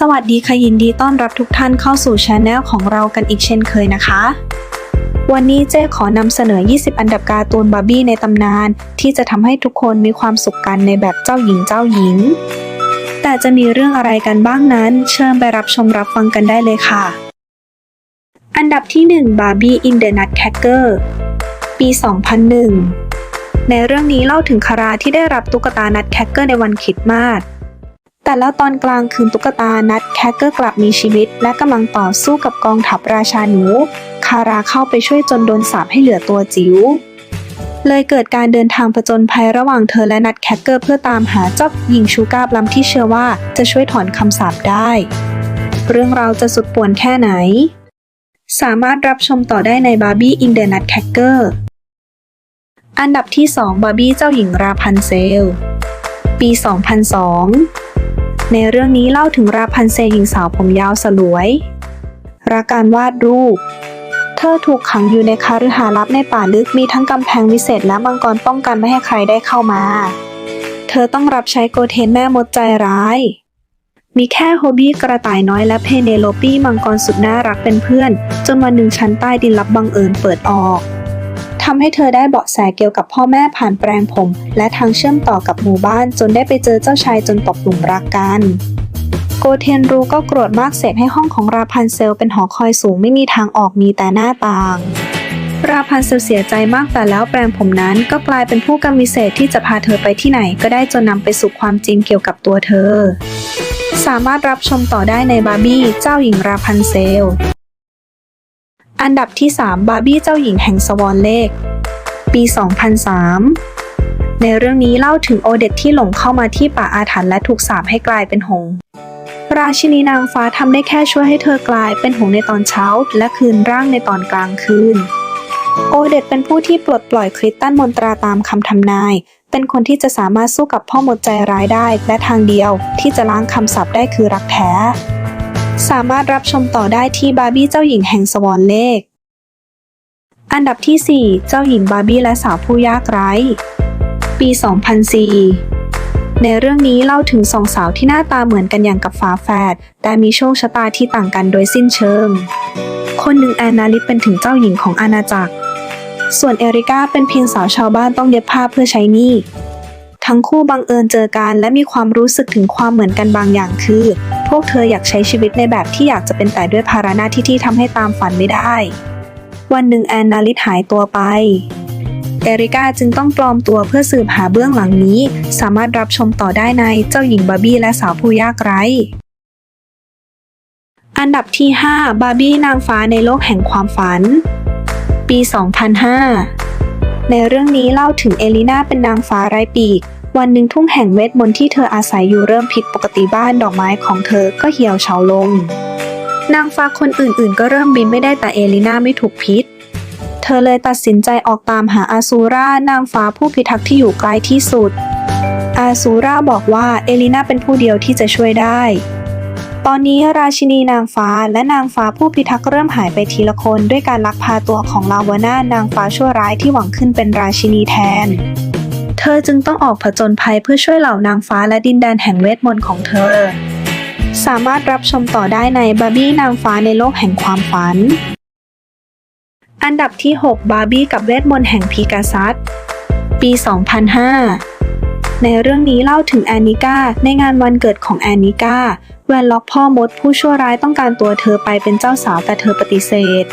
สวัสดีค่ะยินดีต้อนรับทุกท่านเข้าสู่ช anel ของเรากันอีกเช่นเคยนะคะ วันนี้เจ๊ขอนำเสนอ 20 อันดับการ์ตูนบาร์บี้ในตำนาน ที่จะทำให้ทุกคนมีความสุขกันในแบบเจ้าหญิงเจ้าหญิง แต่จะมีเรื่องอะไรกันบ้างนั้น เชิญไปรับชมรับฟังกันได้เลยค่ะ อันดับที่ 1 Barbie in the Nutcracker ปี 2001 ในเรื่องนี้เล่าถึงคาราที่ได้รับตุ๊กตานัดแคคเกอร์ในวันคริสต์มาส แต่แล้วตอนกลางคืนตุ๊กตานัดแคคเกอร์กลับมีชีวิต และกำลังต่อสู้กับกองทัพราชาหนู คาราเข้าไปช่วยจนโดนสาปให้เหลือตัวจิ๋วเลยเกิดการเดินทางผจญภัยระหว่างเธอและนัดแคคเกอร์เพื่อตามหาเจ้าหญิงชูกาบลัมที่เชื่อว่าจะช่วยถอนคำสาปได้ เรื่องราวจะสุดป่วนแค่ไหน สามารถรับชมต่อได้ใน Barbie in the Nutcracker อันดับที่ 2 บาร์บี้เจ้าหญิงราพันเซล ปี 2002 ในเรื่องนี้เล่าถึงราพันเซหญิงสาวผมยาวสลวย รักการวาดรูป เธอถูกขังอยู่ในคาฤหาลลับในป่าลึกมีทั้งกำแพงวิเศษและมังกรป้องกันไม่ให้ใครได้เข้ามา เธอต้องรับใช้โกเทนแม่มดใจร้าย มีแค่โฮบี้กระต่ายน้อยและเพเนโลปี้มังกรสุดน่ารักเป็นเพื่อน จนวันหนึ่งชั้นใต้ดินลับบังเอิญเปิดออก ทำให้เธอได้เบาะแสเกี่ยวกับพ่อแม่ผ่านแปลงผม และทางเชื่อมต่อกับหมู่บ้านจนได้ไปเจอเจ้าชายจนตกหลุมรักกันโกเทนรู้ก็โกรธมากเสกให้ห้องของราพันเซลเป็นหอคอยสูงไม่มีทางออกมีแต่หน้าต่าง ราพันเซลเสียใจมากแต่แล้วแปลงผมนั้นก็กลายเป็นผู้กำมิเศษที่จะพาเธอไปที่ไหนก็ได้จนนำไปสู่ความจริงเกี่ยวกับตัวเธอ สามารถรับชมต่อได้ในบาร์บี้เจ้าหญิงราพันเซล อันดับที่ 3 บาร์บี้เจ้าหญิงแห่งสวอนเลกปี 2003 ในเรื่องนี้เล่าถึงโอเดตที่หลงเข้ามาที่ป่าอาถรรพ์และถูกสาปให้กลายเป็นหงส์ราชินีนางฟ้าทำได้แค่ช่วยให้เธอกลายเป็นหงส์ในตอนเช้า และคืนร่างในตอนกลางคืน โอเดตเป็นผู้ที่ปลดปล่อยคริสตันมนตราตามคำทำนาย เป็นคนที่จะสามารถสู้กับพ่อมดใจร้ายได้ และทางเดียวที่จะล้างคำสาปได้คือรักแท้ สามารถรับชมต่อได้ที่บาร์บี้เจ้าหญิงแห่งสวอนเลกอันดับที่ 4 เจ้าหญิงบาร์บี้และสาวผู้ยากไร้ ปี 2004 ในเรื่องนี้เล่าถึงสองสาวที่หน้าตาเหมือนกันอย่างกับฝาแฝด แต่มีโชคชะตาที่ต่างกันโดยสิ้นเชิง คนหนึ่งแอนนาลิสเป็นถึงเจ้าหญิงของอาณาจักร ส่วนเอริก้าเป็นเพียงสาวชาวบ้านต้องเย็บผ้าเพื่อใช้หนี้ทั้งคู่บังเอิญเจอกันและมีความรู้สึกถึงความเหมือนกันบางอย่างคือ พวกเธออยากใช้ชีวิตในแบบที่อยากจะเป็นแต่ด้วยภาระหน้าที่ที่ทำให้ตามฝันไม่ได้ วันหนึ่งแอนนาลิสหายตัวไปเอริก้าจึงต้องปลอมตัวเพื่อสืบหาเบื้องหลังนี้ สามารถรับชมต่อได้ในเจ้าหญิงบาร์บี้และสาวผู้ยากไร้อันดับที่ 5 บาร์บี้นางฟ้าในโลกแห่งความฝัน ปี 2005 ในเรื่องนี้เล่าถึงเอลิน่าเป็นนางฟ้าไร้ปีก วันหนึ่งทุ่งแห่งเวทมนต์ที่เธออาศัยอยู่เริ่มผิดปกติบ้านดอกไม้ของเธอก็เหี่ยวเฉาลง นางฟ้าคนอื่นๆ ก็เริ่มบินไม่ได้แต่เอลิน่าไม่ถูกพิษ เธอเลยตัดสินใจออกตามหาอาซูรานางฟ้าผู้พิทักษ์ที่อยู่ไกลที่สุด อาซูราบอกว่าเอลิน่าเป็นผู้เดียวที่จะช่วยได้ ตอนนี้ราชินีนางฟ้าและนางฟ้าผู้พิทักษ์เริ่มหายไปทีละคนด้วยการลักพาตัวของลาวาน่านางฟ้าชั่วร้ายที่หวังขึ้นเป็นราชินีแทน อจึงต้องออกผจญภัยเพื่อช่วยเหล่านางฟ้าและดินแดนแห่งเวทมนต์ของเธอ สามารถรับชมต่อได้ในบาร์บี้นางฟ้าในโลกแห่งความฝัน อันดับที่ 6 บาร์บี้กับเวทมนต์แห่งพีกาซัสปี 2005ในเรื่องนี้เล่าถึงแอนนิก้าในงานวันเกิดของแอนนิก้าแวนล็อกพ่อมดผู้ชั่วร้ายต้องการตัวเธอไปเป็นเจ้าสาวแต่เธอปฏิเสธ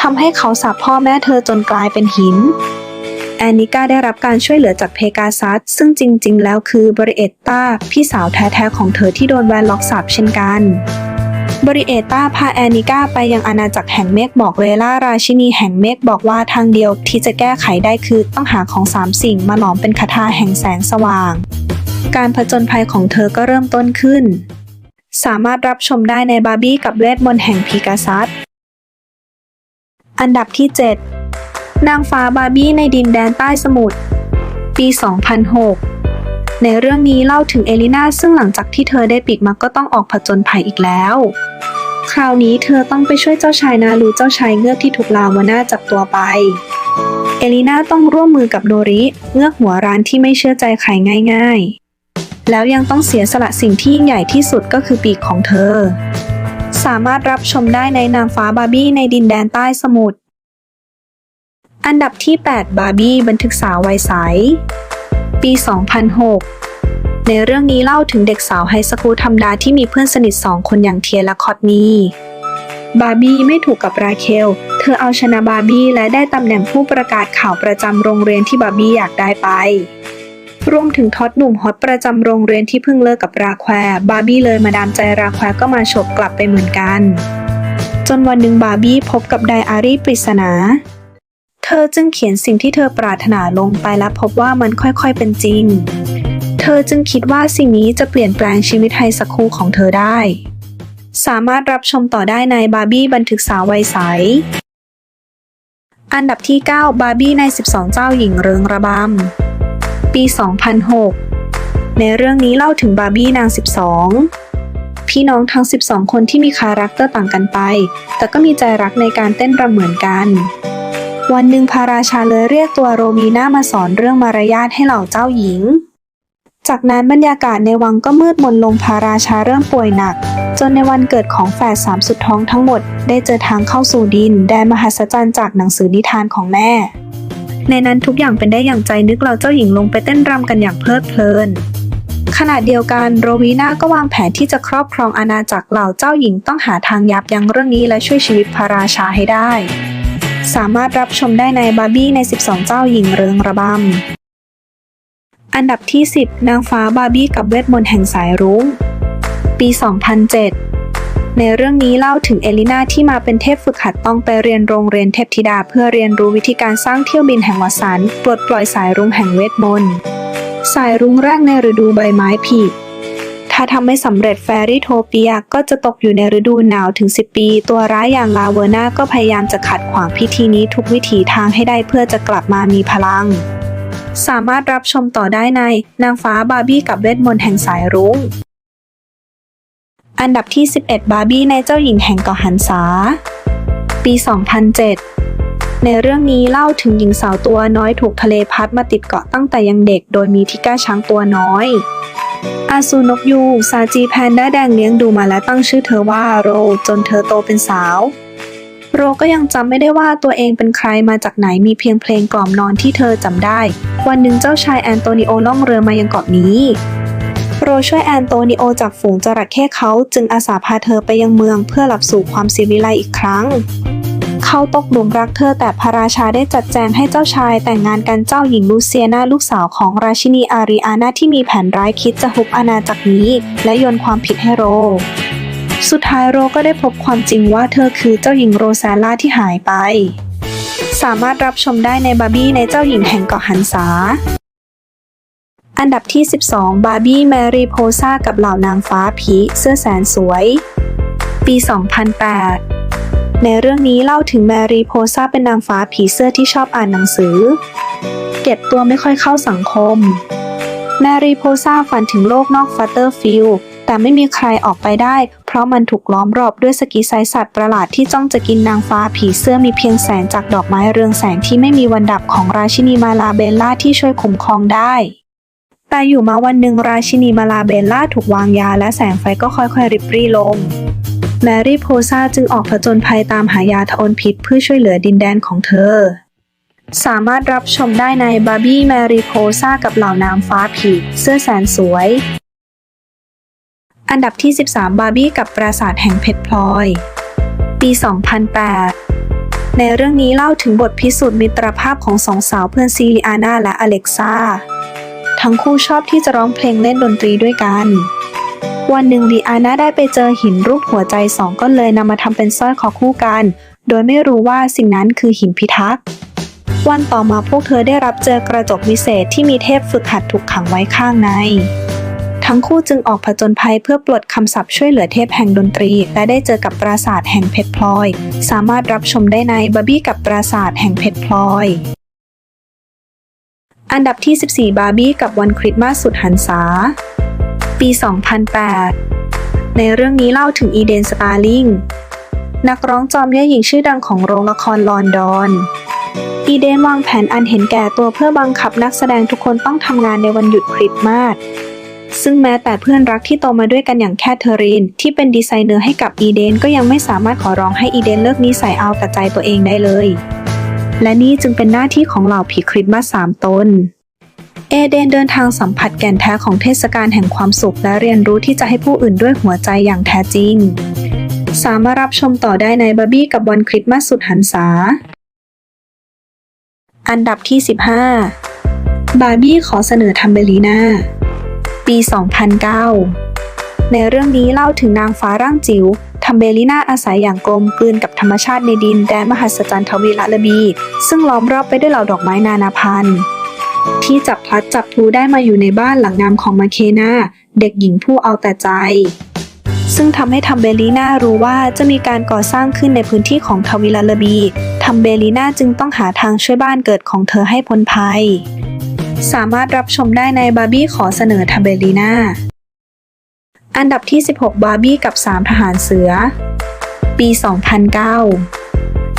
ทำให้เขาสาปพ่อแม่เธอจนกลายเป็นหิน แอนนิก้าได้รับการช่วยเหลือจากเพกาซัสซึ่งจริง ๆ แล้วคือบริเอตตาพี่สาวแท้ๆของเธอที่โดนแวนล็อกสาปเช่นกันบริเอตตาพาแอนิก้าไปยังอาณาจักรแห่งเมฆบอกเรล่าราชินีแห่งเมฆบอกว่าทางเดียวที่จะแก้ไขได้คือต้องหาของสามสิ่งมาหลอมเป็นคาถาแห่งแสงสว่าง การผจญภัยของเธอก็เริ่มต้นขึ้น สามารถรับชมได้ในบาร์บี้กับเวทมนต์แห่งพีกาซัสอันดับที่ 7 นางฟ้าบาร์บี้ในดินแดนใต้สมุทร ปี 2006 ในเรื่องนี้เล่าถึงเอลิน่าซึ่งหลังจากที่เธอได้ปีกมาก็ต้องออกผจญภัยอีกแล้ว คราวนี้เธอต้องไปช่วยเจ้าชายนารูเจ้าชายเงือกที่ถูกลาวาน่าจับตัวไป เอลิน่าต้องร่วมมือกับโดริ เงือกหัวร้านที่ไม่เชื่อใจใครง่าย ๆ แล้วยังต้องเสียสละสิ่งที่ยิ่งใหญ่ที่สุดก็คือปีกของเธอ สามารถรับชมได้ในนางฟ้าบาร์บี้ในดินแดนใต้สมุทร อันดับที่ 8 บาร์บี้บันทึกสาววัยใส ปี 2006 ในเรื่องนี้เล่าถึงเด็กสาวไฮสคูลธรรมดาที่มีเพื่อนสนิทสองคนอย่างเทียและคอตนีบาร์บี้ไม่ถูกกับราเคล เธอเอาชนะบาร์บี้และได้ตำแหน่งผู้ประกาศข่าวประจำโรงเรียนที่บาร์บี้อยากได้ไป รวมถึงท็อดหนุ่มฮอตประจำโรงเรียนที่เพิ่งเลิกกับราแควบาร์บี้เลยมาดามใจราแควก็มาฉกกลับไปเหมือนกัน จนวันหนึ่งบาร์บี้พบกับไดอารี่ปริศนา เธอจึงเขียนสิ่งที่เธอปรารถนาลงไปและพบว่ามันค่อยๆเป็นจริง เธอจึงคิดว่าสิ่งนี้จะเปลี่ยนแปลงชีวิตไฮสคูลของเธอได้ สามารถรับชมต่อได้ในบาร์บี้บันทึกสาววัยใส อันดับที่ 9 บาร์บี้ใน 12 เจ้าหญิงเริงระบำ ปี 2006 ในเรื่องนี้เล่าถึงบาร์บี้นาง 12พี่น้องทั้ง 12 คนที่มีคาแรคเตอร์ต่างกันไป แต่ก็มีใจรักในการเต้นรำเหมือนกัน วันหนึ่งพระราชาเลยเรียกตัวโรมีน่ามาสอนเรื่องมารยาทให้เหล่าเจ้าหญิง จากนั้นบรรยากาศในวังก็มืดมนลงพระราชาเริ่มป่วยหนัก จนในวันเกิดของแฝดสามสุดท้องทั้งหมด ได้เจอทางเข้าสู่ดินแดนมหัศจรรย์จากหนังสือนิทานของแม่ ในนั้นทุกอย่างเป็นได้อย่างใจนึกเราเจ้าหญิงลงไปเต้นรำกันอย่างเพลิดเพลินขณะเดียวกันโรวีนาก็วางแผนที่จะครอบครองอาณาจักรเหล่าเจ้าหญิงต้องหาทางยับยั้งเรื่องนี้และช่วยชีวิตพระราชาให้ได้ สามารถรับชมได้ในบาร์บี้ใน 12 เจ้าหญิงเริงระบำ อันดับที่ 10 นางฟ้าบาร์บี้กับเวทมนต์แห่งสายรุ้ง ปี 2007 ในเรื่องนี้เล่าถึงเอลินาที่มาเป็นเทพฝึกหัดต้องไปเรียนโรงเรียนเทพธิดา เพื่อเรียนรู้วิธีการสร้างเที่ยวบินแห่งวสันต์ปลดปล่อยสายรุ้งแห่งเวทมนต์ สายรุ้งแรกในฤดูใบไม้ผลิ ถ้าทำไม่สำเร็จแฟรี่โทเปียก็จะตกอยู่ในฤดูหนาวถึง 10 ปี ตัวร้ายอย่างลาเวอร์นาก็พยายามจะขัดขวางพิธีนี้ทุกวิถีทางให้ได้เพื่อจะกลับมามีพลัง สามารถรับชมต่อได้ในนางฟ้าบาร์บี้กับเวทมนต์แห่งสายรุ้ง อันดับที่ 11 บาร์บี้ในเจ้าหญิงแห่งเกาะหันษา ปี 2007ในเรื่องนี้เล่าถึงหญิงสาวตัวน้อยถูกทะเลพัดมาติดเกาะตั้งแต่ยังเด็ก โดยมีทิก้าช้างตัวน้อย อาซูนกยูซาจีแพนด้าแดงเลี้ยงดูมาและตั้งชื่อเธอว่าโร จนเธอโตเป็นสาว โรก็ยังจำไม่ได้ว่าตัวเองเป็นใครมาจากไหนมีเพียงเพลงกล่อมนอนที่เธอจำได้ วันหนึ่งเจ้าชายแอนโตนิโอล่องเรือมายังเกาะนี้ โรช่วยแอนโตนิโอจากฝูงจระเข้เขาจึงอาสาพาเธอไปยังเมืองเพื่อหลับสู่ความสิวิไลอีกครั้ง เขาตกหลุมรักเธอแต่พระราชาได้จัดแจงให้เจ้าชายแต่งงานกันเจ้าหญิงลูเซียนาลูกสาวของราชินีอารีอานาที่มีแผนร้ายคิดจะฮุบอาณาจักรนี้ และโยนความผิดให้โรสุดท้ายโรก็ได้พบความจริงว่าเธอคือเจ้าหญิงโรแซลล่าที่หายไป สามารถรับชมได้ในบาร์บี้ในเจ้าหญิงแห่งเกาะหันษา อันดับที่ 12 บาร์บี้แมรี่โพซากับเหล่านางฟ้าผีเสื้อแสนสวย ปี 2008 ในเรื่องนี้เล่าถึงแมรี่โพซาเป็นนางฟ้าผีเสื้อที่ชอบอ่านหนังสือ เก็บตัวไม่ค่อยเข้าสังคม แมรี่โพซาฝันถึงโลกนอกฟัตเตอร์ฟิลแต่ไม่มีใครออกไปได้ เพราะมันถูกล้อมรอบด้วยสกีไซสัตว์ประหลาดที่จ้องจะกินนางฟ้าผีเสื้อมีเพียงแสงจากดอกไม้เรืองแสงที่ไม่มีวันดับของราชินีมาลาเบลล่าที่ช่วยคุ้มครองได้ แต่อยู่มาวันหนึ่งราชินีมาลาเบลล่าถูกวางยาและแสงไฟก็ค่อยๆริบรี่ลง แมรี่โพซาจึงออกผจญภัยตามหายาทอนพิษเพื่อช่วยเหลือดินแดนของเธอ สามารถรับชมได้ในบาร์บี้แมรี่โพซากับเหล่านางฟ้าผีเสื้อแสนสวย อันดับที่ 13 บาร์บี้กับปราสาทแห่งเพชรพลอย ปี 2008 ในเรื่องนี้เล่าถึงบทพิสูจน์มิตรภาพของสองสาวเพื่อนซีลิอาน่าและอเล็กซ่า ทั้งคู่ชอบที่จะร้องเพลงเล่นดนตรีด้วยกัน วันหนึ่งลีอาน่าได้ไปเจอหินรูปหัวใจสองก็เลยนำมาทำเป็นสร้อยคอคู่กัน โดยไม่รู้ว่าสิ่งนั้นคือหินพิทักษ์วันต่อมาพวกเธอได้รับเจอกระจกวิเศษที่มีเทพฝึกหัดถูกขังไว้ข้างใน ทั้งคู่จึงออกผจญภัยเพื่อปลดคำศัพท์ช่วยเหลือเทพแห่งดนตรี และได้เจอกับปราสาทแห่งเพชรพลอย สามารถรับชมได้ในบาร์บี้กับปราสาทแห่งเพชรพลอย อันดับที่ 14 บาร์บี้กับวันคริสต์มาสสุดหันษา ปี 2008 ในเรื่องนี้เล่าถึงอีเดนสตาร์ลิงนักร้องจอมเย่หญิงชื่อดังของโรงละครลอนดอน อีเดนวางแผนอันเห็นแก่ตัวเพื่อบังคับนักแสดงทุกคนต้องทำงานในวันหยุดคริสต์มาสซึ่งแม้แต่เพื่อนรักที่โตมาด้วยกันอย่างแคทเธอรีน ที่เป็นดีไซเนอร์ให้กับอีเดนก็ยังไม่สามารถขอร้องให้อีเดนเลิกนิสัยเอาแต่ใจตัวเองได้เลย และนี่จึงเป็นหน้าที่ของเหล่าผีคริสต์มาสสามตน เอเดนเดินทางสัมผัสแก่นแท้ของเทศกาลแห่งความสุข และเรียนรู้ที่จะให้ผู้อื่นด้วยหัวใจอย่างแท้จริง สามารถรับชมต่อได้ในบาร์บี้กับวันคริสต์มาสสุดหันษา อันดับที่ 15 บาร์บี้ขอเสนอทัมเบลีนาปี 2009 ในเรื่องนี้เล่าถึงนางฟ้าร่างจิ๋วทัมเบลีนาอาศัยอย่างกลมกลืนกับธรรมชาติในดินแดนมหัศจรรย์ทวีละระบี ซึ่งล้อมรอบไปด้วยเหล่าดอกไม้นานาพันธุ์ ที่จับพลัดจับพลูได้มาอยู่ในบ้านหลังนามของมาเคนาเด็กหญิงผู้เอาแต่ใจ ซึ่งทำให้ทัมเบลีนารู้ว่าจะมีการก่อสร้างขึ้นในพื้นที่ของทวิลาลบีทัมเบลีนาจึงต้องหาทางช่วยบ้านเกิดของเธอให้พ้นภัย สามารถรับชมได้ในบาร์บี้ขอเสนอทัมเบลีนาอันดับที่ 16 บาร์บี้กับ 3 ทหารเสือ ปี 2009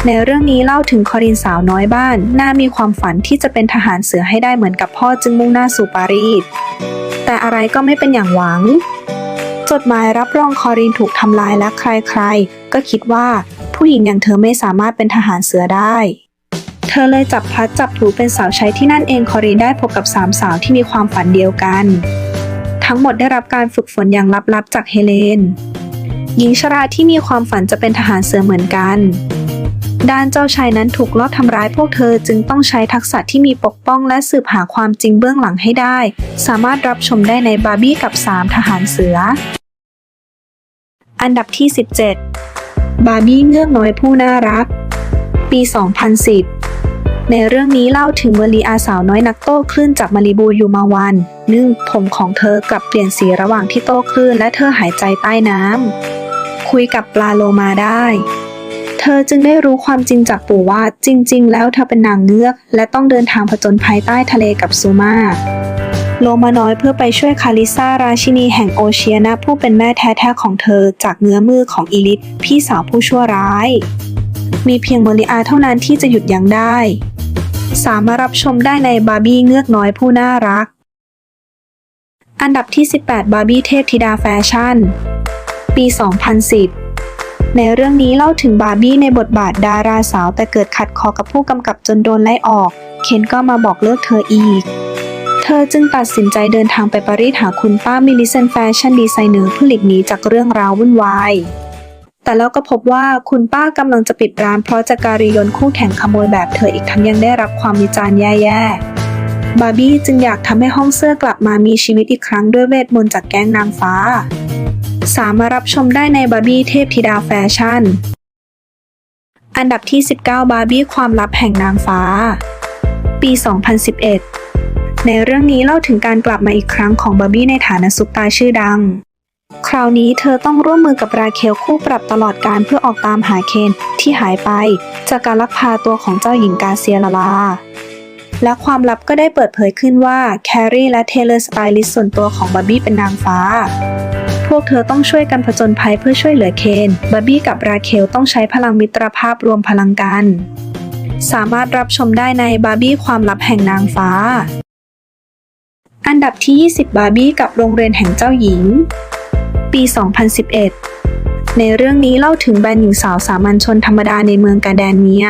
ในเรื่องนี้เล่าถึงคอรินสาวน้อยบ้าน น่ามีความฝันที่จะเป็นทหารเสือให้ได้เหมือนกับพ่อจึงมุ่งหน้าสู่ปารีส แต่อะไรก็ไม่เป็นอย่างหวัง จดหมายรับรองคอรินถูกทำลายและใครๆ ก็คิดว่าผู้หญิงอย่างเธอไม่สามารถเป็นทหารเสือได้ เธอเลยจับพลัดจับผลูเป็นสาวใช้ที่นั่นเองคอรินได้พบกับสามสาวที่มีความฝันเดียวกัน ทั้งหมดได้รับการฝึกฝนอย่างลับๆจากเฮเลน หญิงชราที่มีความฝันจะเป็นทหารเสือเหมือนกัน ด้านเจ้าชายนั้นถูกลอบทำร้ายพวกเธอจึงต้องใช้ทักษะที่มีปกป้องและสืบหาความจริงเบื้องหลังให้ได้ สามารถรับชมได้ในบาร์บี้กับ 3 ทหารเสือ อันดับที่ 17 บาร์บี้เงือกน้อยผู้น่ารัก ปี 2010 ในเรื่องนี้เล่าถึงเมลีอาสาวน้อยนักโต้คลื่นจากมาริบูยูมาวัน นึ่งผมของเธอกลับเปลี่ยนสีระหว่างที่โต้คลื่นและเธอหายใจใต้น้ำคุยกับปลาโลมาได้ เธอจึงได้รู้ความจริงจากปู่ว่าจริง ๆ แล้วเธอเป็นนางเงือก และต้องเดินทางผจญภัยใต้ทะเลกับซูมาโลมาน้อยเพื่อไปช่วยคาริซาราชินีแห่งโอเชียนาผู้เป็นแม่แท้ๆของเธอจากเงื้อมือของอีลิทพี่สาวผู้ชั่วร้าย มีเพียงเมลิอาเท่านั้นที่จะหยุดยั้งได้ สามารถรับชมได้ในบาร์บี้เงือกน้อยผู้น่ารัก อันดับที่ 18 บาร์บี้เทพธิดาแฟชั่น ปี 2010 ในเรื่องนี้เล่าถึงบาร์บี้ในบทบาทดาราสาว แต่เกิดขัดคอกับผู้กำกับจนโดนไล่ออก เคนก็มาบอกเลิกเธออีก เธอจึงตัดสินใจเดินทางไปปารีสหาคุณป้ามิลิเซนแฟชั่นดีไซเนอร์เพื่อหลีกหนีจากเรื่องราววุ่นวายแต่แล้วก็พบว่าคุณป้ากำลังจะปิดร้านเพราะจากการียนคู่แข่งขโมยแบบเธออีกทั้งยังได้รับความวิจารณ์แย่ๆ บาร์บี้จึงอยากทำให้ห้องเสื้อกลับมามีชีวิตอีกครั้งด้วยเวทมนต์จากแก๊งนางฟ้า สามารถรับชมได้ในบาร์บี้เทพธิดาแฟชั่น อันดับที่ 19 บาร์บี้ความลับแห่งนางฟ้า ปี 2011 ในเรื่องนี้เล่าถึงการกลับมาอีกครั้งของบาร์บี้ในฐานะซุปตาร์ชื่อดัง คราวนี้เธอต้องร่วมมือกับราเคลคู่ปรับตลอดการเพื่อออกตามหาเคนที่หายไป จากการลักพาตัวของเจ้าหญิงกาเซียลาลา และความลับก็ได้เปิดเผยขึ้นว่าแครีและเทเลอร์สไตลิสต์ส่วนตัวของบาร์บี้เป็นนางฟ้า พวกเธอต้องช่วยกันผจญภัยเพื่อช่วยเหลือเคนบาร์บี้กับราเคลต้องใช้พลังมิตรภาพรวมพลังกัน สามารถรับชมได้ในบาร์บี้ความลับแห่งนางฟ้า อันดับที่ 20 บาร์บี้กับโรงเรียนแห่งเจ้าหญิง ปี 2011 ในเรื่องนี้เล่าถึงแบรนด์หญิงสาวสามัญชนธรรมดาในเมืองกาแดนเนีย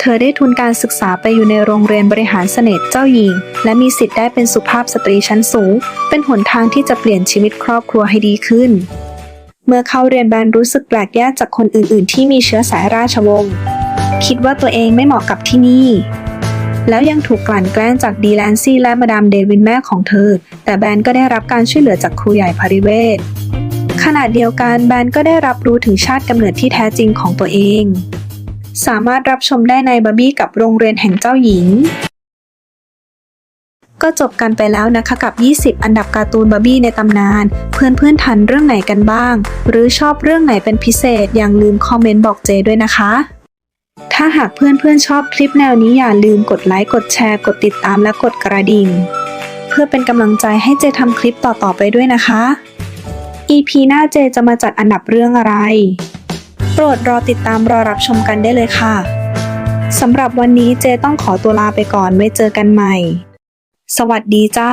เธอได้ทุนการศึกษาไปอยู่ในโรงเรียนบริหารเสน่ห์เจ้าหญิง และมีสิทธิ์ได้เป็นสุภาพสตรีชั้นสูง เป็นหนทางที่จะเปลี่ยนชีวิตครอบครัวให้ดีขึ้น เมื่อเข้าเรียนแบรนด์รู้สึกแปลกแยกจากคนอื่น ๆ ที่มีเชื้อสายราชวงศ์คิดว่าตัวเองไม่เหมาะกับที่นี่ แล้วยังถูกกลั่นแกล้งจากดีแลนซี่และมาดามเดวินแม่ของเธอ แต่แบรนด์ก็ได้รับการช่วยเหลือจากครูใหญ่พาริเวศขณะเดียวกันแบรนด์ก็ได้รับรู้ถึงชาติกำเนิดที่แท้จริงของตัวเอง สามารถรับชมได้ในบาร์บี้กับโรงเรียนแห่งเจ้าหญิง ก็จบกันไปแล้วนะคะกับ 20 อันดับการ์ตูนบาร์บี้ในตำนาน เพื่อนๆทันเรื่องไหนกันบ้าง หรือชอบเรื่องไหนเป็นพิเศษอย่าลืมคอมเมนต์บอกเจด้วยนะคะ ถ้าหากเพื่อนๆชอบคลิปแนวนี้อย่าลืมกดไลค์กดแชร์ กดติดตามและกดกระดิ่ง เพื่อเป็นกำลังใจให้เจทำคลิปต่อๆไปด้วยนะคะ EP หน้าเจจะมาจัดอันดับเรื่องอะไร รดรอติดตามรอรับชมกันได้เลยค่ะสำหรับวันนี้เจต้องขอตัวลาไปก่อนไว้เจอกันใหม่ สวัสดีจ้า